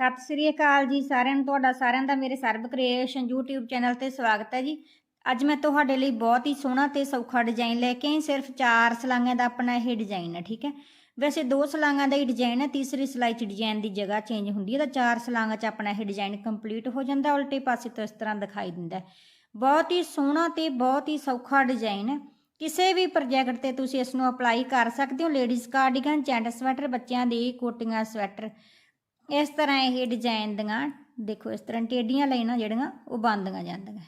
ਸਤਿ ਸ੍ਰੀ ਅਕਾਲ ਜੀ ਸਾਰਿਆਂ ਨੂੰ, ਤੁਹਾਡਾ ਸਾਰਿਆਂ ਦਾ ਮੇਰੇ ਸਰਬ ਕ੍ਰੀਏਸ਼ਨ YouTube ਚੈਨਲ ਤੇ ਸਵਾਗਤ ਹੈ ਜੀ। ਅੱਜ ਮੈਂ ਤੁਹਾਡੇ ਲਈ ਬਹੁਤ ਹੀ ਸੋਹਣਾ ਤੇ ਸੌਖਾ ਡਿਜ਼ਾਈਨ ਲੈ ਕੇ ਆਈ, ਸਿਰਫ 4 ਸਲਾਈਆਂ ਦਾ ਆਪਣਾ ਇਹ ਡਿਜ਼ਾਈਨ ਹੈ, ਠੀਕ ਹੈ। ਵੈਸੇ ਦੋ ਸਲਾਈਆਂ ਦਾ ਹੀ ਡਿਜ਼ਾਈਨ ਹੈ, ਤੀਸਰੀ ਸਲਾਈ 'ਚ ਡਿਜ਼ਾਈਨ ਦੀ ਜਗ੍ਹਾ ਚੇਂਜ ਹੁੰਦੀ ਹੈ, ਤਾਂ ਚਾਰ ਸਲਾਈਆਂ 'ਚ ਆਪਣਾ ਇਹ ਡਿਜ਼ਾਈਨ ਕੰਪਲੀਟ ਹੋ ਜਾਂਦਾ, ਉਲਟੇ ਪਾਸੇ ਤੋਂ ਇਸ ਤਰ੍ਹਾਂ ਦਿਖਾਈ ਦਿੰਦਾ ਬਹੁਤ ਹੀ ਸੋਹਣਾ ਤੇ ਬਹੁਤ ਹੀ ਸੌਖਾ ਡਿਜ਼ਾਈਨ ਹੈ। ਕਿਸੇ ਵੀ ਪ੍ਰੋਜੈਕਟ ਤੇ ਤੁਸੀਂ ਇਸ ਨੂੰ ਅਪਲਾਈ ਕਰ ਸਕਦੇ ਹੋ ਲੇਡੀਜ਼ ਕਾਰਡੀਗਨ ਜੈਂਟ ਸਵੈਟਰ ਬੱਚਿਆਂ ਦੀ ਕੋਟੀਆਂ ਸਵੈਟਰ ਇਸ ਤਰ੍ਹਾਂ ਇਹ ਡਿਜ਼ਾਈਨ ਦੀਆਂ, ਦੇਖੋ ਇਸ ਤਰ੍ਹਾਂ ਟੇਡੀਆਂ ਲਾਈਨਾਂ ਜਿਹੜੀਆਂ, ਉਹ ਬੰਦੀਆਂ ਜਾਂਦੀਆਂ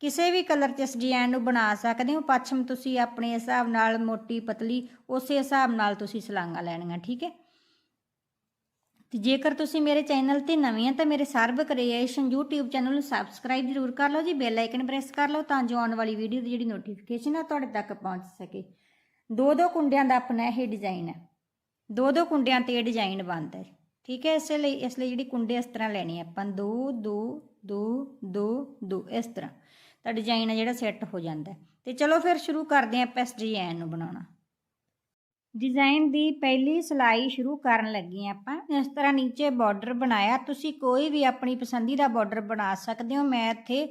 ਕਿਸੇ ਵੀ ਕਲਰ 'ਚ ਇਸ ਡਿਜ਼ਾਈਨ ਨੂੰ ਬਣਾ ਸਕਦੇ ਹੋ, ਪੱਛਮ ਤੁਸੀਂ ਆਪਣੇ ਹਿਸਾਬ ਨਾਲ ਮੋਟੀ ਪਤਲੀ, ਉਸੇ ਹਿਸਾਬ ਨਾਲ ਤੁਸੀਂ ਸਲਾਂਗਾ ਲੈਣੀਆਂ, ਠੀਕ ਹੈ? ਤੇ ਜੇਕਰ ਤੁਸੀਂ ਮੇਰੇ ਚੈਨਲ ਤੇ ਨਵੇਂ ਆ ਤਾਂ ਮੇਰੇ ਸਰਬ ਕ੍ਰੀਏਸ਼ਨ YouTube ਚੈਨਲ ਨੂੰ ਸਬਸਕ੍ਰਾਈਬ ਜ਼ਰੂਰ ਕਰ ਲਓ ਜੀ ਬੈਲ ਆਈਕਨ ਪ੍ਰੈਸ ਕਰ ਲਓ, ਤਾਂ ਜੋ ਆਉਣ ਵਾਲੀ ਵੀਡੀਓ ਦੀ ਜਿਹੜੀ ਨੋਟੀਫਿਕੇਸ਼ਨ ਆ, ਤੁਹਾਡੇ ਤੱਕ ਪਹੁੰਚ ਸਕੇ। ਦੋ ਦੋ ਕੁੰਡਿਆਂ ਦਾ ਆਪਣਾ ਇਹ ਡਿਜ਼ਾਈਨ ਹੈ। ਦੋ ਦੋ ਕੁੰਡਿਆਂ ਤੇ ਇਹ ਡਿਜ਼ਾਈਨ ਬਣਦਾ ਹੈ। ਠੀਕ ਹੈ, ਇਸ ਲਈ ਇਸ ਲਈ ਜਿਹੜੀ ਕੁੰਡੇ ਇਸ ਤਰ੍ਹਾਂ ਲੈਣੀ ਹੈ, ਆਪਾਂ ਦੋ ਦੋ ਦੋ ਦੋ ਦੋ, ਇਸ ਤਰ੍ਹਾਂ। ਤਾਂ ਡਿਜ਼ਾਈਨ ਹੈ ਜਿਹੜਾ ਸੈੱਟ ਹੋ ਜਾਂਦਾ ਹੈ। ਤੇ ਚਲੋ ਫਿਰ ਸ਼ੁਰੂ ਕਰਦੇ ਹਾਂ ਆਪਾਂ ਇਸ ਡਿਜ਼ਾਈਨ ਨੂੰ ਬਣਾਉਣਾ। ਡਿਜ਼ਾਈਨ ਦੀ ਪਹਿਲੀ ਸਿਲਾਈ ਸ਼ੁਰੂ ਕਰਨ ਲੱਗੇ ਆਪਾਂ। ਇਸ ਤਰ੍ਹਾਂ ਨੀਚੇ ਬਾਰਡਰ ਬਣਾਇਆ। ਤੁਸੀਂ ਕੋਈ ਵੀ ਆਪਣੀ ਪਸੰਦੀਦਾ ਬਾਰਡਰ ਬਣਾ ਸਕਦੇ ਹੋ। ਮੈਂ ਇੱਥੇ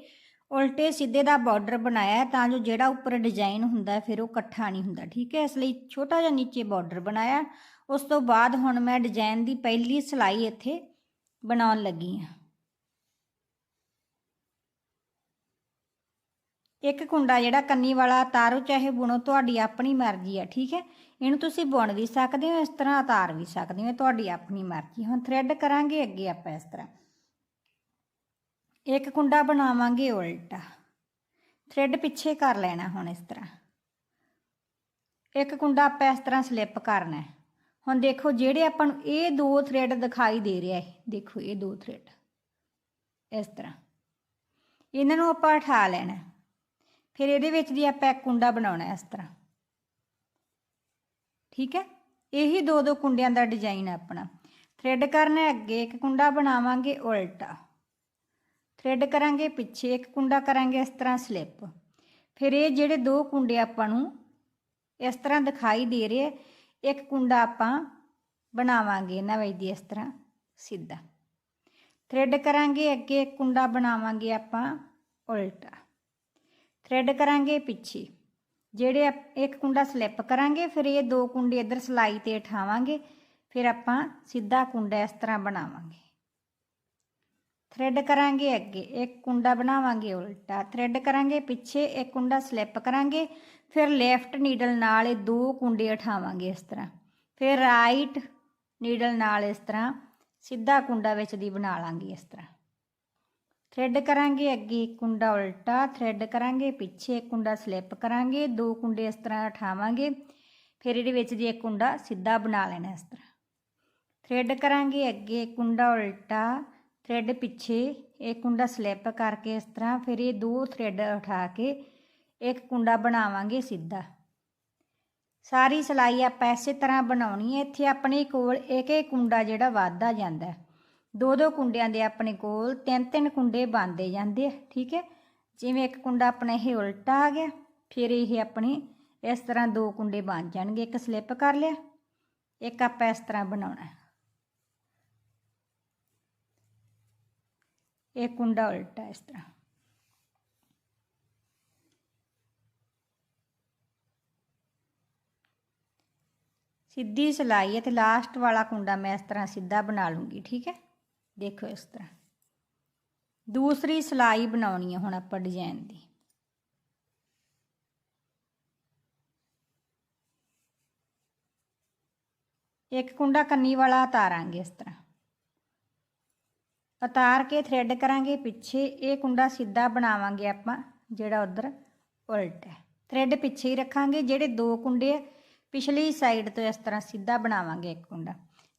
ਉਲਟੇ ਸਿੱਧੇ ਦਾ ਬਾਰਡਰ ਬਣਾਇਆ ਤਾਂ ਜੋ ਜਿਹੜਾ ਉੱਪਰ ਡਿਜ਼ਾਈਨ ਹੁੰਦਾ ਫਿਰ ਉਹ ਇਕੱਠਾ ਨਹੀਂ ਹੁੰਦਾ। ਠੀਕ ਹੈ, ਇਸ ਲਈ ਛੋਟਾ ਜਿਹਾ ਨੀਚੇ ਬਾਰਡਰ ਬਣਾਇਆ। ਉਸ ਤੋਂ ਬਾਅਦ ਹੁਣ ਮੈਂ ਡਿਜ਼ਾਈਨ ਦੀ ਪਹਿਲੀ ਸਲਾਈ ਇੱਥੇ ਬਣਾਉਣ ਲੱਗੀ ਹਾਂ। ਇੱਕ ਕੁੰਡਾ ਜਿਹੜਾ ਕੰਨੀ ਵਾਲਾ ਤਾਰੋ, ਚਾਹੇ ਬੁਣੋ, ਤੁਹਾਡੀ ਆਪਣੀ ਮਰਜ਼ੀ ਆ ਠੀਕ ਹੈ? ਇਹਨੂੰ ਤੁਸੀਂ ਬੁਣ ਵੀ ਸਕਦੇ ਹੋ, ਇਸ ਤਰ੍ਹਾਂ ਉਤਾਰ ਵੀ ਸਕਦੇ ਹੋ ਤੁਹਾਡੀ ਆਪਣੀ ਮਰਜ਼ੀ। ਹੁਣ ਥ੍ਰੈਡ ਕਰਾਂਗੇ ਅੱਗੇ ਆਪਾਂ ਇਸ ਤਰ੍ਹਾਂ। ਇੱਕ ਕੁੰਡਾ ਬਣਾਵਾਂਗੇ ਉਲਟਾ। ਥ੍ਰੈਡ ਪਿੱਛੇ ਕਰ ਲੈਣਾ ਹੁਣ ਇਸ ਤਰ੍ਹਾਂ। ਇੱਕ ਕੁੰਡਾ ਆਪਾਂ ਇਸ ਤਰ੍ਹਾਂ ਸਲਿੱਪ ਕਰਨਾ ਹੈ। ਹੁਣ ਦੇਖੋ ਜਿਹੜੇ ਆਪਾਂ ਨੂੰ ਇਹ ਦੋ ਥ੍ਰੈਡ ਦਿਖਾਈ ਦੇ ਰਿਹਾ ਹੈ ਦੇਖੋ ਇਹ ਦੋ ਥ੍ਰੈਡ ਇਸ ਤਰ੍ਹਾਂ। ਇਹਨਾਂ ਨੂੰ ਆਪਾਂ ਉਠਾ ਲੈਣਾ। ਫਿਰ ਇਹਦੇ ਵਿੱਚ ਦੀ ਆਪਾਂ ਇੱਕ ਕੁੰਡਾ ਬਣਾਉਣਾ ਇਸ ਤਰ੍ਹਾਂ। ਠੀਕ ਹੈ? ਇਹੀ ਦੋ ਦੋ ਕੁੰਡਿਆਂ ਦਾ ਡਿਜ਼ਾਈਨ ਹੈ ਆਪਣਾ। ਥ੍ਰੈਡ ਕਰਨਾ ਅੱਗੇ ਇੱਕ ਕੁੰਡਾ ਬਣਾਵਾਂਗੇ ਉਲਟਾ। ਥ੍ਰੈਡ ਕਰਾਂਗੇ ਪਿੱਛੇ, ਇੱਕ ਕੁੰਡਾ ਕਰਾਂਗੇ ਇਸ ਤਰ੍ਹਾਂ ਸਲਿੱਪ ਫਿਰ ਇਹ ਜਿਹੜੇ ਦੋ ਕੁੰਡੇ ਆਪਾਂ ਨੂੰ ਇਸ ਤਰ੍ਹਾਂ ਦਿਖਾਈ ਦੇ ਰਹੇ ਇੱਕ ਕੁੰਡਾ ਆਪਾਂ ਬਣਾਵਾਂਗੇ ਇਹਨਾਂ ਵਿੱਚ ਦੀ ਇਸ ਤਰ੍ਹਾਂ, ਸਿੱਧਾ। ਥ੍ਰੈਡ ਕਰਾਂਗੇ, ਅੱਗੇ ਇੱਕ ਕੁੰਡਾ ਬਣਾਵਾਂਗੇ ਆਪਾਂ ਉਲਟਾ। ਥ੍ਰੈਡ ਕਰਾਂਗੇ ਪਿੱਛੇ। ਜਿਹੜੇ ਆਪ- ਇੱਕ ਕੁੰਡਾ ਸਲਿੱਪ ਕਰਾਂਗੇ, ਫਿਰ ਇਹ ਦੋ ਕੁੰਡੇ ਇੱਧਰ ਸਲਾਈ ਤੇ ਉਠਾਵਾਂਗੇ ਫਿਰ ਆਪਾਂ ਸਿੱਧਾ ਕੁੰਡਾ ਇਸ ਤਰ੍ਹਾਂ ਬਣਾਵਾਂਗੇ। ਥ੍ਰੈਡ ਕਰਾਂਗੇ ਅੱਗੇ, ਇੱਕ ਕੁੰਡਾ ਬਣਾਵਾਂਗੇ ਉਲਟਾ। ਥ੍ਰੈਡ ਕਰਾਂਗੇ ਪਿੱਛੇ, ਇੱਕ ਕੁੰਡਾ ਸਲਿੱਪ ਕਰਾਂਗੇ। ਫਿਰ ਲੈਫਟ ਨੀਡਲ ਨਾਲ ਇਹ ਦੋ ਕੁੰਡੇ ਉਠਾਵਾਂਗੇ ਇਸ ਤਰ੍ਹਾਂ। ਫਿਰ ਰਾਈਟ ਨੀਡਲ ਨਾਲ ਇਸ ਤਰ੍ਹਾਂ, ਸਿੱਧਾ ਕੁੰਡਾ ਵਿੱਚ ਦੀ ਬਣਾ ਲਾਂਗੇ ਇਸ ਤਰ੍ਹਾਂ। ਥ੍ਰੈਡ ਕਰਾਂਗੇ ਅੱਗੇ ਇੱਕ ਕੁੰਡਾ ਉਲਟਾ ਥ੍ਰੈਡ ਕਰਾਂਗੇ ਪਿੱਛੇ ਇੱਕ ਕੁੰਡਾ ਸਲਿੱਪ ਕਰਾਂਗੇ, ਦੋ ਕੁੰਡੇ ਇਸ ਤਰ੍ਹਾਂ ਉਠਾਵਾਂਗੇ। ਫਿਰ ਇਹਦੇ ਵਿੱਚ ਦੀ ਇੱਕ ਕੁੰਡਾ ਸਿੱਧਾ ਬਣਾ ਲੈਣਾ ਇਸ ਤਰ੍ਹਾਂ। ਥ੍ਰੈਡ ਕਰਾਂਗੇ ਅੱਗੇ ਇੱਕ ਕੁੰਡਾ ਉਲਟਾ ਥ੍ਰੈਡ ਪਿੱਛੇ ਇੱਕ ਕੁੰਡਾ ਸਲਿੱਪ ਕਰਕੇ ਇਸ ਤਰ੍ਹਾਂ ਫਿਰ ਇਹ ਦੋ ਥ੍ਰੈਡ ਉਠਾ ਕੇ ਇੱਕ ਕੁੰਡਾ ਬਣਾਵਾਂਗੇ ਸਿੱਧਾ। ਸਾਰੀ ਸਲਾਈ ਆਪਾਂ ਇਸੇ ਤਰ੍ਹਾਂ ਬਣਾਉਣੀ ਹੈ, ਇੱਥੇ ਆਪਣੇ ਕੋਲ ਇੱਕ ਇੱਕ ਕੁੰਡਾ ਜਿਹੜਾ ਵੱਧਦਾ ਜਾਂਦਾ ਦੋ ਦੋ ਕੁੰਡਿਆਂ ਦੇ ਆਪਣੇ ਕੋਲ ਤਿੰਨ ਤਿੰਨ ਕੁੰਡੇ ਬਣਦੇ ਜਾਂਦੇ ਆ, ਠੀਕ ਹੈ? ਜਿਵੇਂ ਇੱਕ ਕੁੰਡਾ ਆਪਣਾ ਇਹ ਉਲਟਾ ਆ ਗਿਆ, ਫਿਰ ਇਹ ਆਪਣੇ ਇਸ ਤਰ੍ਹਾਂ ਦੋ ਕੁੰਡੇ ਬਣ ਜਾਣਗੇ, ਇੱਕ ਸਲਿੱਪ ਕਰ ਲਿਆ, ਇੱਕ ਆਪਾਂ ਇਸ ਤਰ੍ਹਾਂ ਬਣਾਉਣਾ ਹੈ ਇਹ ਕੁੰਡਾ ਉਲਟਾ ਇਸ ਤਰ੍ਹਾਂ। ਸਿੱਧੀ ਸਿਲਾਈ ਹੈ ਤੇ ਲਾਸਟ ਵਾਲਾ ਕੁੰਡਾ ਮੈਂ ਇਸ ਤਰ੍ਹਾਂ ਸਿੱਧਾ ਬਣਾ ਲੂੰਗੀ, ਠੀਕ ਹੈ? ਦੇਖੋ ਇਸ ਤਰ੍ਹਾਂ। ਦੂਸਰੀ ਸਿਲਾਈ ਬਣਾਉਣੀ ਹੈ ਹੁਣ ਆਪਾਂ ਡਿਜ਼ਾਈਨ ਦੀ। ਇੱਕ ਕੁੰਡਾ ਕੰਨੀ ਵਾਲਾ ਉਤਾਰਾਂਗੇ ਇਸ ਤਰ੍ਹਾਂ। ਉਤਾਰ ਕੇ ਥਰੈਡ ਕਰਾਂਗੇ ਪਿੱਛੇ ਇਹ ਕੁੰਡਾ ਸਿੱਧਾ ਬਣਾਵਾਂਗੇ ਆਪਾਂ ਜਿਹੜਾ ਉਧਰ ਉਲਟ ਹੈ। ਥਰੈਡ ਪਿੱਛੇ ਹੀ ਰੱਖਾਂਗੇ ਜਿਹੜੇ ਦੋ ਕੁੰਡੇ ਆ, ਪਿਛਲੀ ਸਾਈਡ ਤੋਂ ਇਸ ਤਰ੍ਹਾਂ ਸਿੱਧਾ ਬਣਾਵਾਂਗੇ ਇੱਕ ਕੁੰਡਾ।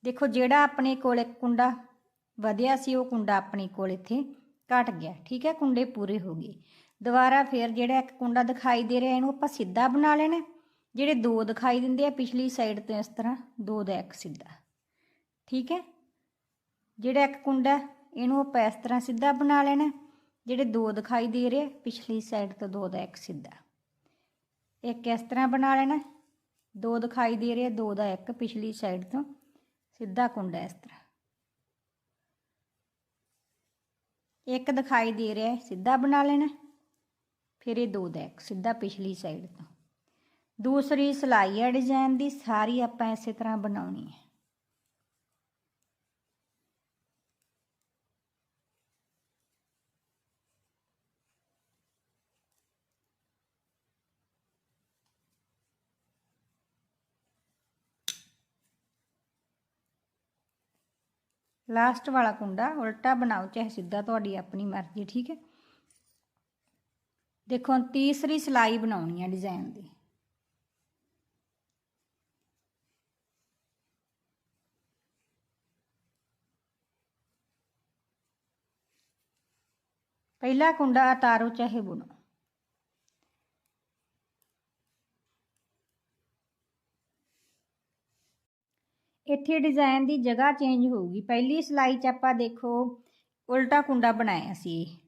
ਦੇਖੋ ਜਿਹੜਾ ਆਪਣੇ ਕੋਲ ਇੱਕ ਕੁੰਡਾ ਵਧਿਆ ਸੀ ਉਹ ਕੁੰਡਾ ਆਪਣੇ ਕੋਲ ਇੱਥੇ ਘਟ ਗਿਆ ਠੀਕ ਹੈ ਕੁੰਡੇ ਪੂਰੇ ਹੋ ਗਏ। ਦੁਬਾਰਾ ਫਿਰ ਜਿਹੜਾ ਇੱਕ ਕੁੰਡਾ ਦਿਖਾਈ ਦੇ ਰਿਹਾ ਇਹਨੂੰ ਆਪਾਂ ਸਿੱਧਾ ਬਣਾ ਲੈਣਾ ਜਿਹੜੇ ਦੋ ਦਿਖਾਈ ਦਿੰਦੇ ਆ ਪਿਛਲੀ ਸਾਈਡ ਤੋਂ ਇਸ ਤਰ੍ਹਾਂ ਦੋ ਦਾ ਇੱਕ ਸਿੱਧਾ ਠੀਕ ਹੈ। ਜਿਹੜਾ ਇੱਕ ਕੁੰਡਾ ਇਹਨੂੰ ਆਪਾਂ ਇਸ ਤਰ੍ਹਾਂ ਸਿੱਧਾ ਬਣਾ ਲੈਣਾ ਜਿਹੜੇ ਦੋ ਦਿਖਾਈ ਦੇ ਰਹੇ ਪਿਛਲੀ ਸਾਈਡ ਤੋਂ ਦੋ ਦਾ ਇੱਕ ਸਿੱਧਾ। ਇੱਕ ਇਸ ਤਰ੍ਹਾਂ ਬਣਾ ਲੈਣਾ ਦੋ ਦਿਖਾਈ ਦੇ ਰਹੇ ਦੋ ਦਾ ਇੱਕ ਪਿਛਲੀ ਸਾਈਡ ਤੋਂ ਸਿੱਧਾ ਕੁੰਡਾ ਇਸ ਤਰ੍ਹਾਂ। ਇੱਕ ਦਿਖਾਈ ਦੇ ਰਿਹਾ ਸਿੱਧਾ ਬਣਾ ਲੈਣਾ ਫਿਰ ਇਹ ਦੋ ਦਾ ਇੱਕ ਸਿੱਧਾ ਪਿਛਲੀ ਸਾਈਡ ਤੋਂ। ਦੂਸਰੀ ਸਲਾਈ ਹੈ ਡਿਜ਼ਾਈਨ ਦੀ ਸਾਰੀ ਆਪਾਂ ਇਸੇ ਤਰ੍ਹਾਂ ਬਣਾਉਣੀ ਹੈ। ਲਾਸਟ ਵਾਲਾ ਕੁੰਡਾ, ਉਲਟਾ ਬਣਾਓ, ਚਾਹੇ ਸਿੱਧਾ ਤੁਹਾਡੀ ਆਪਣੀ ਮਰਜ਼ੀ, ਠੀਕ ਹੈ? ਦੇਖੋ ਤੀਸਰੀ ਸਲਾਈ ਬਣਾਉਣੀ ਹੈ ਡਿਜ਼ਾਈਨ ਦੀ। ਪਹਿਲਾ ਕੁੰਡਾ ਉਤਾਰੋ ਚਾਹੇ ਬੁਣੋ। ਇੱਥੇ ਡਿਜ਼ਾਈਨ ਦੀ ਜਗ੍ਹਾ ਚੇਂਜ ਹੋਊਗੀ। ਪਹਿਲੀ ਸਲਾਈ 'ਚ ਆਪਾਂ ਦੇਖੋ, ਉਲਟਾ ਕੁੰਡਾ ਬਣਾਇਆ ਸੀ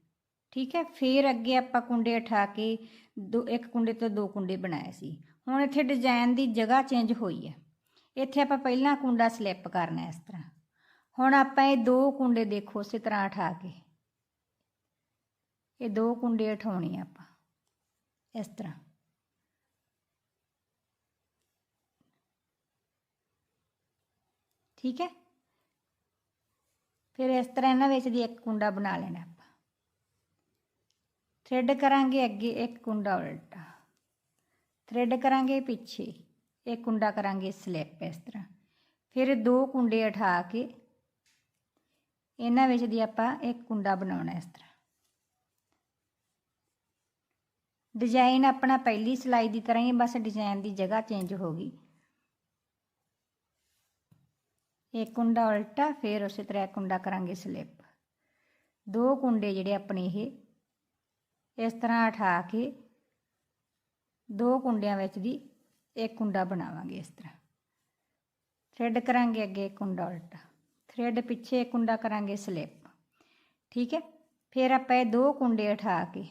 ਠੀਕ ਹੈ, ਫਿਰ ਅੱਗੇ ਆਪਾਂ ਕੁੰਡੇ ਉਠਾ ਕੇ ਦੋ, ਇੱਕ ਕੁੰਡੇ ਤੋਂ ਦੋ ਕੁੰਡੇ ਬਣਾਏ ਸੀ। ਹੁਣ ਇੱਥੇ ਡਿਜ਼ਾਈਨ ਦੀ ਜਗ੍ਹਾ ਚੇਂਜ ਹੋਈ ਹੈ। ਇੱਥੇ ਆਪਾਂ ਪਹਿਲਾਂ ਕੁੰਡਾ ਸਲਿੱਪ ਕਰਨਾ ਇਸ ਤਰ੍ਹਾਂ। ਹੁਣ ਆਪਾਂ ਇਹ ਦੋ ਕੁੰਡੇ ਦੇਖੋ ਉਸੇ ਤਰ੍ਹਾਂ ਉਠਾ ਕੇ। ਇਹ ਦੋ ਕੁੰਡੇ ਉਠਾਉਣੇ ਆਪਾਂ। ਇਸ ਤਰ੍ਹਾਂ। ਠੀਕ ਹੈ? ਫਿਰ ਇਸ ਤਰ੍ਹਾਂ ਇਹਨਾਂ ਵਿੱਚ ਦੀ ਇੱਕ ਕੁੰਡਾ ਬਣਾ ਲੈਣਾ ਆਪਾਂ। ਥ੍ਰੈਡ ਕਰਾਂਗੇ ਅੱਗੇ ਇੱਕ ਕੁੰਡਾ ਉਲਟਾ। ਥ੍ਰੈਡ ਕਰਾਂਗੇ ਪਿੱਛੇ ਇੱਕ ਕੁੰਡਾ ਕਰਾਂਗੇ ਸਲਿੱਪ ਇਸ ਤਰ੍ਹਾਂ। ਫਿਰ ਦੋ ਕੁੰਡੇ ਉਠਾ ਕੇ ਇਹਨਾਂ ਵਿੱਚ ਦੀ ਆਪਾਂ ਇੱਕ ਕੁੰਡਾ ਬਣਾਉਣਾ ਇਸ ਤਰ੍ਹਾਂ। ਡਿਜ਼ਾਈਨ ਆਪਣਾ ਪਹਿਲੀ ਸਲਾਈ ਦੀ ਤਰ੍ਹਾਂ ਹੀ ਬਸ ਡਿਜ਼ਾਈਨ ਦੀ ਜਗ੍ਹਾ ਚੇਂਜ ਹੋ ਗਈ। ਇੱਕ ਕੁੰਡਾ ਉਲਟਾ, ਫਿਰ ਉਸੇ ਤਰ੍ਹਾਂ ਕੁੰਡਾ ਕਰਾਂਗੇ ਸਲਿੱਪ। ਦੋ ਕੁੰਡੇ ਜਿਹੜੇ ਆਪਣੇ ਇਹ, ਇਸ ਤਰ੍ਹਾਂ ਉਠਾ ਕੇ ਦੋ ਕੁੰਡਿਆਂ ਵਿੱਚ ਦੀ ਇੱਕ ਕੁੰਡਾ ਬਣਾਵਾਂਗੇ ਇਸ ਤਰ੍ਹਾਂ। ਥ੍ਰੈਡ ਕਰਾਂਗੇ ਅੱਗੇ ਕੁੰਡਾ ਉਲਟਾ, ਥ੍ਰੈਡ ਪਿੱਛੇ ਕੁੰਡਾ ਕਰਾਂਗੇ ਸਲਿੱਪ। ਠੀਕ ਹੈ? ਫਿਰ ਆਪਾਂ ਇਹ ਦੋ ਕੁੰਡੇ ਉਠਾ ਕੇ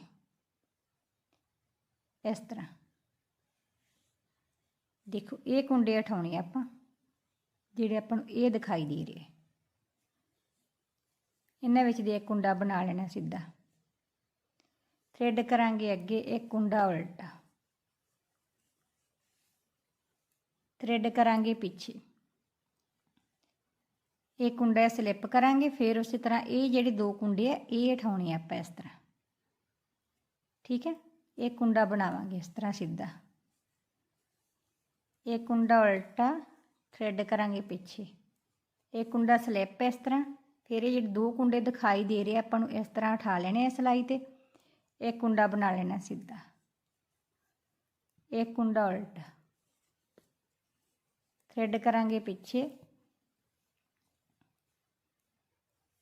ਇਸ ਤਰ੍ਹਾਂ। ਦੇਖੋ, ਇਹ ਕੁੰਡੇ ਉਠਾਉਣੇ ਆਪਾਂ। ਜਿਹੜੇ ਆਪਾਂ ਨੂੰ ਇਹ ਦਿਖਾਈ ਦੇ ਰਹੇ। ਇਹਨਾਂ ਵਿੱਚ ਦੇ ਇੱਕ ਕੁੰਡਾ ਬਣਾ ਲੈਣਾ ਸਿੱਧਾ। ਥ੍ਰੈਡ ਕਰਾਂਗੇ ਅੱਗੇ ਇੱਕ ਕੁੰਡਾ ਉਲਟਾ। ਥ੍ਰੈਡ ਕਰਾਂਗੇ ਪਿੱਛੇ। ਇਹ ਕੁੰਡਾ ਸਲਿੱਪ ਕਰਾਂਗੇ, ਫਿਰ ਉਸੇ ਤਰ੍ਹਾਂ ਇਹ ਜਿਹੜੇ ਦੋ ਕੁੰਡੇ ਆ, ਇਹ ਉਠਾਉਣੇ ਆਪਾਂ ਇਸ ਤਰ੍ਹਾਂ। ਠੀਕ ਹੈ? ਇਹ ਕੁੰਡਾ ਬਣਾਵਾਂਗੇ ਇਸ ਤਰ੍ਹਾਂ ਸਿੱਧਾ। ਇਹ ਕੁੰਡਾ ਉਲਟਾ। ਥ੍ਰੈਡ ਕਰਾਂਗੇ ਪਿੱਛੇ। ਇਹ ਕੁੰਡਾ ਸਲਿੱਪ ਇਸ ਤਰ੍ਹਾਂ। ਫਿਰ ਇਹ ਜਿਹੜੇ ਦੋ ਕੁੰਡੇ ਦਿਖਾਈ ਦੇ ਰਹੇ ਆਪਾਂ ਨੂੰ ਇਸ ਤਰ੍ਹਾਂ ਉਠਾ ਲੈਣੇ ਆ ਸਲਾਈ ਤੇ। ਇਹ ਕੁੰਡਾ ਬਣਾ ਲੈਣਾ ਸਿੱਧਾ। ਇਹ ਕੁੰਡਾ ਉਲਟਾ। ਥ੍ਰੈਡ ਕਰਾਂਗੇ ਪਿੱਛੇ।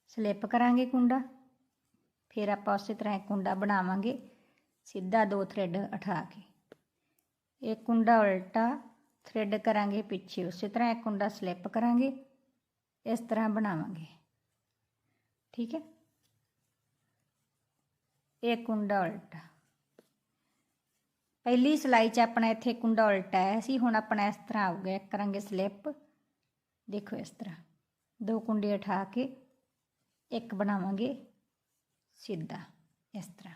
ਸਲਿੱਪ ਕਰਾਂਗੇ ਕੁੰਡਾ। ਫਿਰ ਆਪਾਂ ਉਸੇ ਤਰ੍ਹਾਂ ਇੱਕ ਕੁੰਡਾ ਬਣਾਵਾਂਗੇ। ਸਿੱਧਾ ਦੋ ਥਰੈਡ ਉਠਾ ਕੇ। ਇੱਕ ਕੁੰਡਾ ਉਲਟਾ। ਥ੍ਰੈਡ ਕਰਾਂਗੇ ਪਿੱਛੇ ਉਸੇ ਤਰ੍ਹਾਂ ਇੱਕ ਕੁੰਡਾ ਸਲਿੱਪ ਕਰਾਂਗੇ ਇਸ ਤਰ੍ਹਾਂ ਬਣਾਵਾਂਗੇ ਠੀਕ ਹੈ ਇਹ ਕੁੰਡਾ ਉਲਟਾ ਪਹਿਲੀ ਸਲਾਈ 'ਚ ਆਪਣਾ ਇੱਥੇ ਕੁੰਡਾ ਉਲਟਾ ਆਇਆ ਸੀ ਹੁਣ ਆਪਣਾ ਇਸ ਤਰ੍ਹਾਂ ਆਊਗਾ ਇੱਕ ਕਰਾਂਗੇ ਸਲਿੱਪ ਦੇਖੋ ਇਸ ਤਰ੍ਹਾਂ ਦੋ ਕੁੰਡੇ ਉਠਾ ਕੇ ਇੱਕ ਬਣਾਵਾਂਗੇ ਸਿੱਧਾ ਇਸ ਤਰ੍ਹਾਂ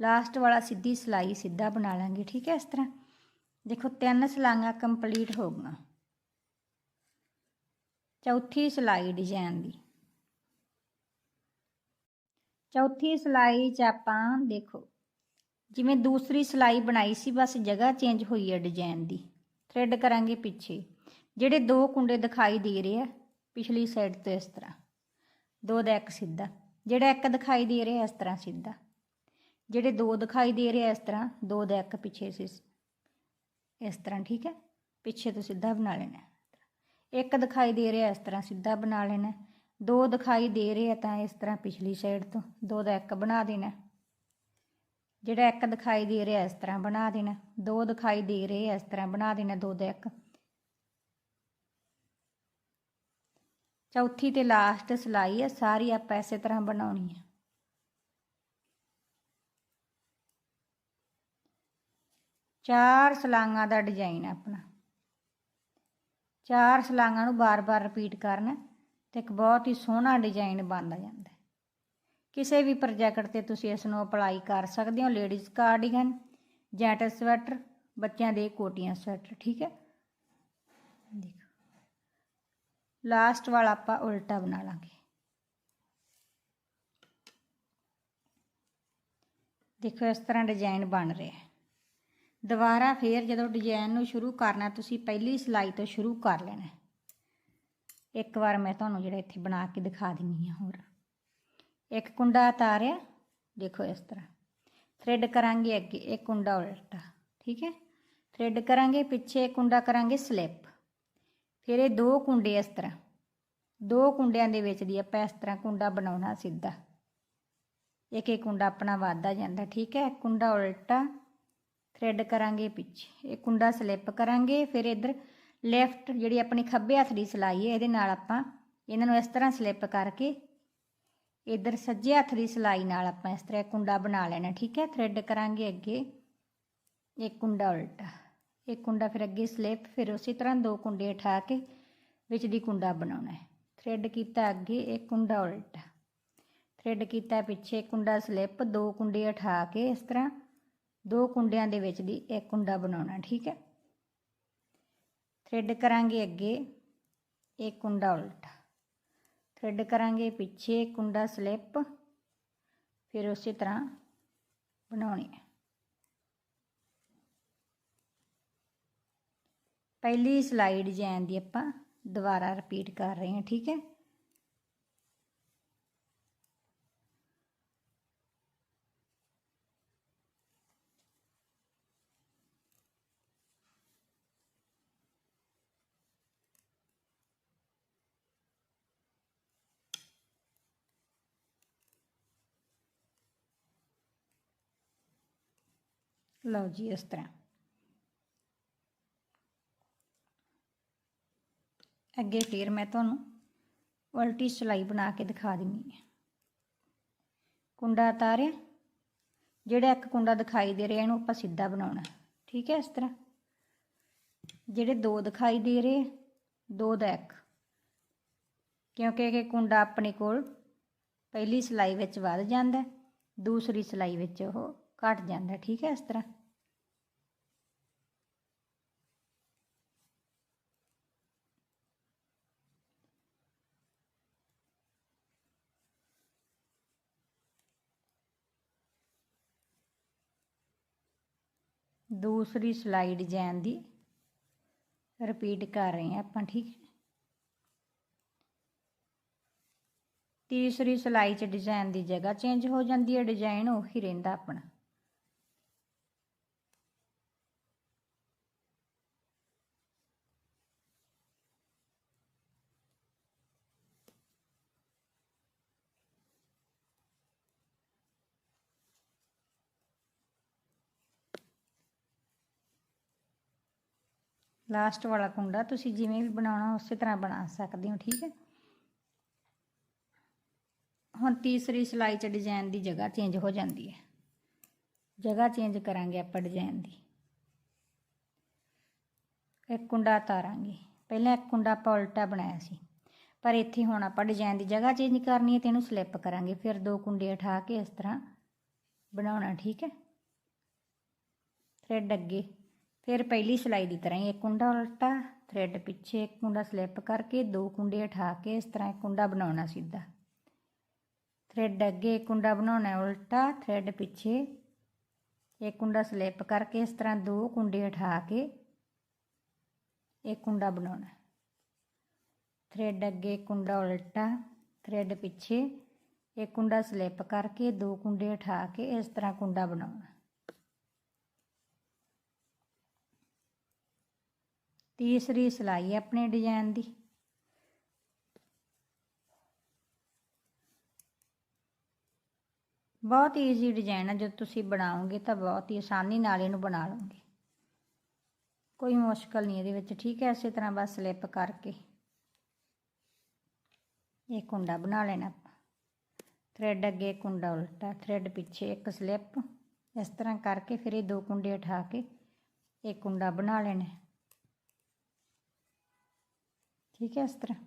ਲਾਸਟ ਵਾਲਾ ਸਿੱਧੀ ਸਲਾਈ ਸਿੱਧਾ ਬਣਾ ਲਾਂਗੇ ਠੀਕ ਹੈ ਇਸ ਤਰ੍ਹਾਂ ਦੇਖੋ, ਤਿੰਨ ਸਲਾਈਆਂ ਕੰਪਲੀਟ ਹੋ ਗਈਆਂ। ਚੌਥੀ ਸਲਾਈ ਡਿਜ਼ਾਈਨ ਦੀ। ਚੌਥੀ ਸਲਾਈ 'ਚ ਆਪਾਂ ਦੇਖੋ, ਜਿਵੇਂ ਦੂਸਰੀ ਸਲਾਈ ਬਣਾਈ ਸੀ, ਬਸ ਜਗ੍ਹਾ ਚੇਂਜ ਹੋਈ ਹੈ ਡਿਜ਼ਾਈਨ ਦੀ। ਥ੍ਰੈਡ ਕਰਾਂਗੇ ਪਿੱਛੇ। ਜਿਹੜੇ ਦੋ ਕੁੰਡੇ ਦਿਖਾਈ ਦੇ ਰਹੇ ਆ, ਪਿਛਲੀ ਸਾਈਡ ਤੋਂ ਇਸ ਤਰ੍ਹਾਂ। ਦੋ ਦਾ ਇੱਕ ਸਿੱਧਾ। ਜਿਹੜਾ ਇੱਕ ਦਿਖਾਈ ਦੇ ਰਿਹਾ ਇਸ ਤਰ੍ਹਾਂ ਸਿੱਧਾ। ਜਿਹੜੇ ਦੋ ਦਿਖਾਈ ਦੇ ਰਿਹਾ ਇਸ ਤਰ੍ਹਾਂ, ਦੋ ਦਾ ਇੱਕ ਪਿੱਛੇ ਸੀ ਇਸ ਤਰ੍ਹਾਂ, ਠੀਕ ਹੈ? ਪਿੱਛੇ ਤੋਂ ਸਿੱਧਾ ਬਣਾ ਲੈਣਾ ਇੱਕ ਦਿਖਾਈ ਦੇ ਰਿਹਾ, ਇਸ ਤਰ੍ਹਾਂ ਸਿੱਧਾ ਬਣਾ ਲੈਣਾ ਦੋ ਦਿਖਾਈ ਦੇ ਰਹੇ ਆ, ਤਾਂ ਇਸ ਤਰ੍ਹਾਂ ਪਿਛਲੀ ਸਾਈਡ ਤੋਂ ਦੋ ਦਾ ਇੱਕ ਬਣਾ ਦੇਣਾ ਜਿਹੜਾ ਇੱਕ ਦਿਖਾਈ ਦੇ ਰਿਹਾ, ਇਸ ਤਰ੍ਹਾਂ ਬਣਾ ਦੇਣਾ ਦੋ ਦਿਖਾਈ ਦੇ ਰਹੇ ਇਸ ਤਰ੍ਹਾਂ ਬਣਾ ਦੇਣਾ ਦੋ ਦਾ ਇੱਕ। ਚੌਥੀ ਤੇ ਲਾਸਟ ਸਲਾਈ ਹੈ ਸਾਰੀ ਆਪਾਂ ਇਸੇ ਤਰ੍ਹਾਂ ਬਣਾਉਣੀ ਹੈ। ਚਾਰ ਸਲਾਂਗਾਂ ਦਾ ਡਿਜ਼ਾਈਨ ਹੈ ਆਪਣਾ। ਚਾਰ ਸਲਾਂਗਾਂ ਨੂੰ ਬਾਰ-ਬਾਰ ਰਿਪੀਟ ਕਰਨਾ ਤੇ ਇੱਕ ਬਹੁਤ ਹੀ ਸੋਹਣਾ ਡਿਜ਼ਾਈਨ ਬਣਦਾ ਜਾਂਦਾ ਹੈ। ਕਿਸੇ ਵੀ ਪ੍ਰੋਜੈਕਟ ਤੇ ਤੁਸੀਂ ਇਸ ਨੂੰ ਅਪਲਾਈ ਕਰ ਸਕਦੇ ਹੋ ਲੇਡੀਜ਼ ਕਾਰਡੀਗਨ ਜੈਂਟਸ ਸਵੈਟਰ, ਬੱਚਿਆਂ ਦੇ ਕੋਟੀਆਂ ਸਵੈਟਰ, ਠੀਕ ਹੈ? ਦੇਖੋ। ਲਾਸਟ ਵਾਲਾ ਆਪਾਂ ਉਲਟਾ ਬਣਾ ਲਾਂਗੇ। ਦੇਖੋ ਇਸ ਤਰ੍ਹਾਂ ਡਿਜ਼ਾਈਨ ਬਣ ਰਿਹਾ ਹੈ। ਦੁਬਾਰਾ ਫੇਰ ਜਦੋਂ ਡਿਜ਼ਾਈਨ ਨੂੰ ਸ਼ੁਰੂ ਕਰਨਾ, ਤੁਸੀਂ ਪਹਿਲੀ ਸਿਲਾਈ ਤੋਂ ਸ਼ੁਰੂ ਕਰ ਲੈਣਾ ਇੱਕ ਵਾਰ ਮੈਂ ਤੁਹਾਨੂੰ ਜਿਹੜਾ ਇੱਥੇ ਬਣਾ ਕੇ ਦਿਖਾ ਦਿੰਨੀ ਆ ਹੋਰ। ਇੱਕ ਕੁੰਡਾ ਉਤਾਰਿਆ, ਦੇਖੋ ਇਸ ਤਰ੍ਹਾਂ। ਥ੍ਰੈਡ ਕਰਾਂਗੇ ਅੱਗੇ ਇੱਕ ਕੁੰਡਾ ਉਲਟਾ, ਠੀਕ ਹੈ? ਥ੍ਰੈਡ ਕਰਾਂਗੇ, ਪਿੱਛੇ ਕੁੰਡਾ ਕਰਾਂਗੇ ਸਲਿੱਪ ਫਿਰ ਇਹ ਦੋ ਕੁੰਡੇ ਇਸ ਤਰ੍ਹਾਂ। ਦੋ ਕੁੰਡਿਆਂ ਦੇ ਵਿੱਚ ਦੀ ਆਪਾਂ ਇਸ ਤਰ੍ਹਾਂ ਕੁੰਡਾ ਬਣਾਉਣਾ ਸਿੱਧਾ। ਇੱਕ ਇੱਕ ਕੁੰਡਾ ਆਪਣਾ ਵਾਧਾ ਜਾਂਦਾ, ਠੀਕ ਹੈ? ਕੁੰਡਾ ਉਲਟਾ ਥਰੈਡ ਕਰਾਂਗੇ, ਪਿੱਛੇ ਇਹ ਕੁੰਡਾ ਸਲਿੱਪ ਕਰਾਂਗੇ, ਫਿਰ ਇਧਰ ਲੈਫਟ ਜਿਹੜੀ ਆਪਣੀ ਖੱਬੇ ਹੱਥ ਦੀ ਸਿਲਾਈ ਹੈ, ਇਹਦੇ ਨਾਲ ਆਪਾਂ ਇਹਨਾਂ ਨੂੰ ਇਸ ਤਰ੍ਹਾਂ ਸਲਿੱਪ ਕਰਕੇ ਇਧਰ ਸੱਜੇ ਹੱਥ ਦੀ ਸਿਲਾਈ ਨਾਲ ਆਪਾਂ ਇਸ ਤਰ੍ਹਾਂ ਕੁੰਡਾ ਬਣਾ ਲੈਣਾ, ਠੀਕ ਹੈ? ਥਰੈਡ ਕਰਾਂਗੇ ਅੱਗੇ ਇੱਕ ਕੁੰਡਾ ਉਲਟਾ ਇੱਕ ਕੁੰਡਾ ਫਿਰ ਅੱਗੇ ਸਲਿੱਪ ਫਿਰ ਉਸੇ ਤਰ੍ਹਾਂ ਦੋ ਕੁੰਡੇ ਉਠਾ ਕੇ ਵਿੱਚ ਦੀ ਕੁੰਡਾ ਬਣਾਉਣਾ ਹੈ। ਥ੍ਰੈਡ ਕੀਤਾ ਅੱਗੇ ਇੱਕ ਕੁੰਡਾ ਉਲਟਾ ਥਰੈਡ ਕੀਤਾ ਪਿੱਛੇ ਕੁੰਡਾ ਸਲਿੱਪ ਦੋ ਕੁੰਡੇ ਉਠਾ ਕੇ ਇਸ ਤਰ੍ਹਾਂ ਦੋ ਕੁੰਡਿਆਂ ਦੇ ਵਿੱਚ ਦੀ ਇੱਕ ਕੁੰਡਾ ਬਣਾਉਣਾ, ਠੀਕ ਹੈ? ਥ੍ਰੈਡ ਕਰਾਂਗੇ ਅੱਗੇ ਇੱਕ ਕੁੰਡਾ ਉਲਟਾ। ਥ੍ਰੈਡ ਕਰਾਂਗੇ ਪਿੱਛੇ, ਕੁੰਡਾ ਸਲਿੱਪ ਫਿਰ ਉਸੇ ਤਰ੍ਹਾਂ ਬਣਾਉਣੀ ਹੈ। ਪਹਿਲੀ ਸਲਾਈਡ ਡਿਜ਼ਾਈਨ ਦੀ ਆਪਾਂ, ਦੁਬਾਰਾ ਰਿਪੀਟ ਕਰ ਰਹੇ ਹਾਂ, ਠੀਕ ਹੈ? ਲਓ ਜੀ ਇਸ ਤਰ੍ਹਾਂ। ਅੱਗੇ ਫਿਰ ਮੈਂ ਤੁਹਾਨੂੰ ਉਲਟੀ ਸਿਲਾਈ ਬਣਾ ਕੇ ਦਿਖਾ ਦਿੰਨੀ ਹੈ। ਕੁੰਡਾ ਤਾਰਿਆ ਜਿਹੜਾ ਇੱਕ ਕੁੰਡਾ ਦਿਖਾਈ ਦੇ ਰਿਹਾ, ਇਹਨੂੰ ਆਪਾਂ ਸਿੱਧਾ ਬਣਾਉਣਾ। ਠੀਕ ਹੈ, ਇਸ ਤਰ੍ਹਾਂ। ਜਿਹੜੇ ਦੋ ਦਿਖਾਈ ਦੇ ਰਹੇ, ਦੋ ਦਾ ਇੱਕ। ਕਿਉਂਕਿ ਇਹ ਕੁੰਡਾ ਆਪਣੇ ਕੋਲ ਪਹਿਲੀ ਸਿਲਾਈ ਵਿੱਚ ਵੱਧ ਜਾਂਦਾ, ਦੂਸਰੀ ਸਿਲਾਈ ਵਿੱਚ ਉਹ ਘਟ ਜਾਂਦਾ। ਠੀਕ ਹੈ, ਇਸ ਤਰ੍ਹਾਂ। ਦੂਸਰੀ ਸਿਲਾਈ ਡਿਜ਼ਾਈਨ ਦੀ ਰਿਪੀਟ ਕਰ ਰਹੇ ਹਾਂ ਆਪਾਂ, ਠੀਕ ਹੈ? ਤੀਸਰੀ ਸਿਲਾਈ 'ਚ ਡਿਜ਼ਾਈਨ ਦੀ ਜਗ੍ਹਾ ਚੇਂਜ ਹੋ ਜਾਂਦੀ ਹੈ ਡਿਜ਼ਾਈਨ ਉਹੀ ਰਹਿੰਦਾ ਆਪਣਾ। ਲਾਸਟ ਵਾਲਾ ਕੁੰਡਾ ਤੁਸੀਂ ਜਿਵੇਂ ਵੀ ਬਣਾਉਣਾ ਉਸੇ ਤਰ੍ਹਾਂ ਬਣਾ ਸਕਦੇ ਹੋ, ਠੀਕ ਹੈ? ਹੁਣ ਤੀਸਰੀ ਸਿਲਾਈ 'ਚ ਡਿਜ਼ਾਈਨ ਦੀ ਜਗ੍ਹਾ ਚੇਂਜ ਹੋ ਜਾਂਦੀ ਹੈ। ਜਗ੍ਹਾ ਚੇਂਜ ਕਰਾਂਗੇ ਆਪਾਂ ਡਿਜ਼ਾਈਨ ਦੀ। ਇੱਕ ਕੁੰਡਾ ਤਾਰਾਂਗੇ ਪਹਿਲਾਂ ਇੱਕ ਕੁੰਡਾ ਆਪਾਂ ਉਲਟਾ ਬਣਾਇਆ ਸੀ। ਪਰ ਇੱਥੇ ਹੁਣ ਆਪਾਂ ਡਿਜ਼ਾਈਨ ਦੀ ਜਗ੍ਹਾ ਚੇਂਜ ਕਰਨੀ ਹੈ ਤੇ ਇਹਨੂੰ ਸਲਿੱਪ ਕਰਾਂਗੇ। ਫਿਰ ਦੋ ਕੁੰਡੇ ਉਠਾ ਕੇ ਇਸ ਤਰ੍ਹਾਂ ਬਣਾਉਣਾ, ਠੀਕ ਹੈ? ਥ੍ਰੈਡ ਅੱਗੇ। ਫਿਰ ਪਹਿਲੀ ਸਿਲਾਈ ਦੀ ਤਰ੍ਹਾਂ ਹੀ ਇੱਕ ਕੁੰਡਾ ਉਲਟਾ ਥ੍ਰੈਡ ਪਿੱਛੇ ਇੱਕ ਕੁੰਡਾ ਸਲਿੱਪ ਕਰਕੇ ਦੋ ਕੁੰਡੇ ਉਠਾ ਕੇ ਇਸ ਤਰ੍ਹਾਂ ਇੱਕ ਕੁੰਡਾ ਬਣਾਉਣਾ ਸਿੱਧਾ। ਥ੍ਰੈਡ ਅੱਗੇ ਇੱਕ ਕੁੰਡਾ ਬਣਾਉਣਾ ਉਲਟਾ ਥ੍ਰੈਡ ਪਿੱਛੇ ਇੱਕ ਕੁੰਡਾ ਸਲਿੱਪ ਕਰਕੇ ਇਸ ਤਰ੍ਹਾਂ ਦੋ ਕੁੰਡੇ ਉਠਾ ਕੇ ਇੱਕ ਕੁੰਡਾ ਬਣਾਉਣਾ। ਥ੍ਰੈਡ ਅੱਗੇ ਕੁੰਡਾ ਉਲਟਾ ਥ੍ਰੈਡ ਪਿੱਛੇ ਇੱਕ ਕੁੰਡਾ ਸਲਿੱਪ ਕਰਕੇ ਦੋ ਕੁੰਡੇ ਉਠਾ ਕੇ ਇਸ ਤਰ੍ਹਾਂ ਕੁੰਡਾ ਬਣਾਉਣਾ। ਤੀਸਰੀ ਸਿਲਾਈ ਆਪਣੇ ਡਿਜ਼ਾਈਨ ਦੀ। ਬਹੁਤ ਈਜ਼ੀ ਡਿਜ਼ਾਈਨ ਹੈ, ਜਦ ਤੁਸੀਂ ਬਣਾਓਗੇ ਤਾਂ ਬਹੁਤ ਹੀ ਆਸਾਨੀ ਨਾਲ ਇਹਨੂੰ ਬਣਾ ਲਓਗੇ। ਕੋਈ ਮੁਸ਼ਕਲ ਨਹੀਂ ਇਹਦੇ ਵਿੱਚ, ਠੀਕ ਹੈ? ਇਸੇ ਤਰ੍ਹਾਂ ਬਸ ਸਲਿੱਪ ਕਰਕੇ ਇਹ ਕੁੰਡਾ ਬਣਾ ਲੈਣਾ ਆਪਾਂ। ਥ੍ਰੈਡ ਅੱਗੇ ਕੁੰਡਾ ਉਲਟਾ ਥ੍ਰੈਡ ਪਿੱਛੇ ਇੱਕ ਸਲਿੱਪ ਇਸ ਤਰ੍ਹਾਂ ਕਰਕੇ ਫਿਰ ਇਹ ਦੋ ਕੁੰਡੇ ਉਠਾ ਕੇ ਇਹ ਕੁੰਡਾ ਬਣਾ ਲੈਣਾ ਠੀਕ ਹੈ ਇਸ ਤਰ੍ਹਾਂ।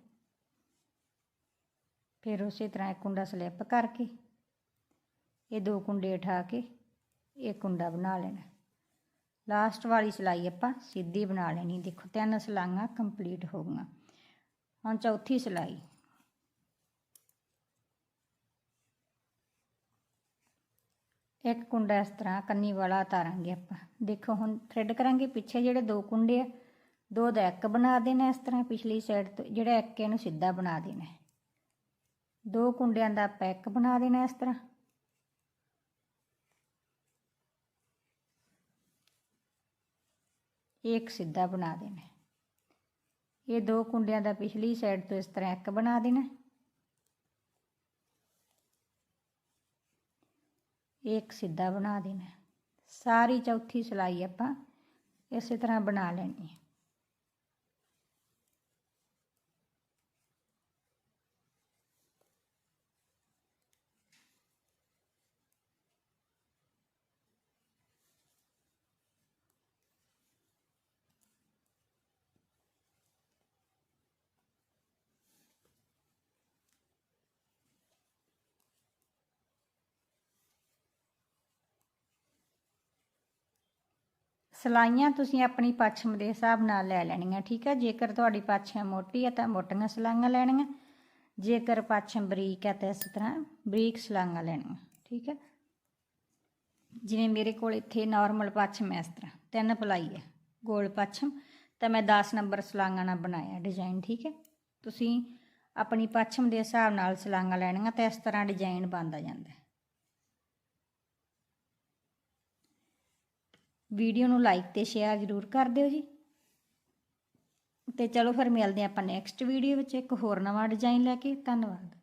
ਫਿਰ ਉਸੇ ਤਰ੍ਹਾਂ ਇੱਕ ਕੁੰਡਾ ਸਲਿੱਪ ਕਰਕੇ, ਇਹ ਦੋ ਕੁੰਡੇ ਉਠਾ ਕੇ ਇਹ ਕੁੰਡਾ ਬਣਾ ਲੈਣਾ। ਲਾਸਟ ਵਾਲੀ ਸਿਲਾਈ ਆਪਾਂ ਸਿੱਧੀ ਬਣਾ ਲੈਣੀ। ਦੇਖੋ ਤਿੰਨ ਸਲਾਈਆਂ ਕੰਪਲੀਟ ਹੋ ਗਈਆਂ। ਹੁਣ ਚੌਥੀ ਸਿਲਾਈ। ਇੱਕ ਕੁੰਡਾ ਇਸ ਤਰ੍ਹਾਂ ਕੰਨੀ ਵਾਲਾ ਉਤਾਰਾਂਗੇ ਆਪਾਂ। ਦੇਖੋ ਹੁਣ ਥ੍ਰੈਡ ਕਰਾਂਗੇ। ਪਿੱਛੇ ਜਿਹੜੇ ਦੋ ਕੁੰਡੇ ਆ ਦੋ ਦਾ ਇੱਕ ਬਣਾ ਦੇਣਾ ਇਸ ਤਰ੍ਹਾਂ ਪਿਛਲੀ ਸਾਈਡ ਤੋਂ, ਜਿਹੜਾ ਇੱਕ ਇਹਨੂੰ ਸਿੱਧਾ ਬਣਾ ਦੇਣਾ ਦੋ ਕੁੰਡਿਆਂ ਦਾ ਆਪਾਂ ਇੱਕ ਬਣਾ ਦੇਣਾ ਇਸ ਤਰ੍ਹਾਂ। ਇੱਕ ਸਿੱਧਾ ਬਣਾ ਦੇਣਾ ਇਹ ਦੋ ਕੁੰਡਿਆਂ ਦਾ ਪਿਛਲੀ ਸਾਈਡ ਤੋਂ ਇਸ ਤਰ੍ਹਾਂ ਇੱਕ ਬਣਾ ਦੇਣਾ ਇੱਕ ਸਿੱਧਾ ਬਣਾ ਦੇਣਾ ਸਾਰੀ ਚੌਥੀ ਸਿਲਾਈ ਆਪਾਂ ਇਸੇ ਤਰ੍ਹਾਂ ਬਣਾ ਲੈਣੀ ਹੈ। ਸਲਾਈਆਂ ਤੁਸੀਂ ਆਪਣੀ ਪੱਛਮ ਦੇ ਹਿਸਾਬ ਨਾਲ ਲੈ ਲੈਣੀਆਂ, ਠੀਕ ਹੈ ਜੇਕਰ ਤੁਹਾਡੀ ਪੱਛਮ ਮੋਟੀ ਹੈ ਤਾਂ ਮੋਟੀਆਂ ਸਲਾਈਆਂ ਲੈਣੀਆਂ, ਜੇਕਰ ਪੱਛਮ ਬਰੀਕ ਹੈ ਤਾਂ ਇਸ ਤਰ੍ਹਾਂ ਬਰੀਕ ਸਲਾਈਆਂ ਲੈਣੀਆਂ, ਠੀਕ ਹੈ ਜਿਵੇਂ ਮੇਰੇ ਕੋਲ ਇੱਥੇ ਨਾਰਮਲ ਪੱਛਮ ਹੈ ਇਸ ਤਰ੍ਹਾਂ, ਤਿੰਨ ਪਲਾਈ ਹੈ ਗੋਲ ਪੱਛਮ, ਤਾਂ ਮੈਂ 10 ਨੰਬਰ ਸਲਾਈਆਂ ਨਾਲ ਬਣਾਇਆ ਡਿਜ਼ਾਈਨ ਠੀਕ ਹੈ ਤੁਸੀਂ ਆਪਣੀ ਪੱਛਮ ਦੇ ਹਿਸਾਬ ਨਾਲ ਸਲਾਈਆਂ ਲੈਣੀਆਂ ਤਾਂ ਇਸ ਤਰ੍ਹਾਂ ਡਿਜ਼ਾਈਨ ਬਣਦਾ ਜਾਂਦਾ ਹੈ ਵੀਡੀਓ ਨੂੰ ਲਾਈਕ ਤੇ ਸ਼ੇਅਰ ਜ਼ਰੂਰ ਕਰ ਦਿਓ ਜੀ। ਤੇ ਚਲੋ ਫਿਰ ਮਿਲਦੇ ਹਾਂ ਆਪਾਂ ਨੈਕਸਟ ਵੀਡੀਓ ਵਿੱਚ, ਇੱਕ ਹੋਰ ਨਵਾਂ ਡਿਜ਼ਾਈਨ ਲੈ ਕੇ। ਧੰਨਵਾਦ।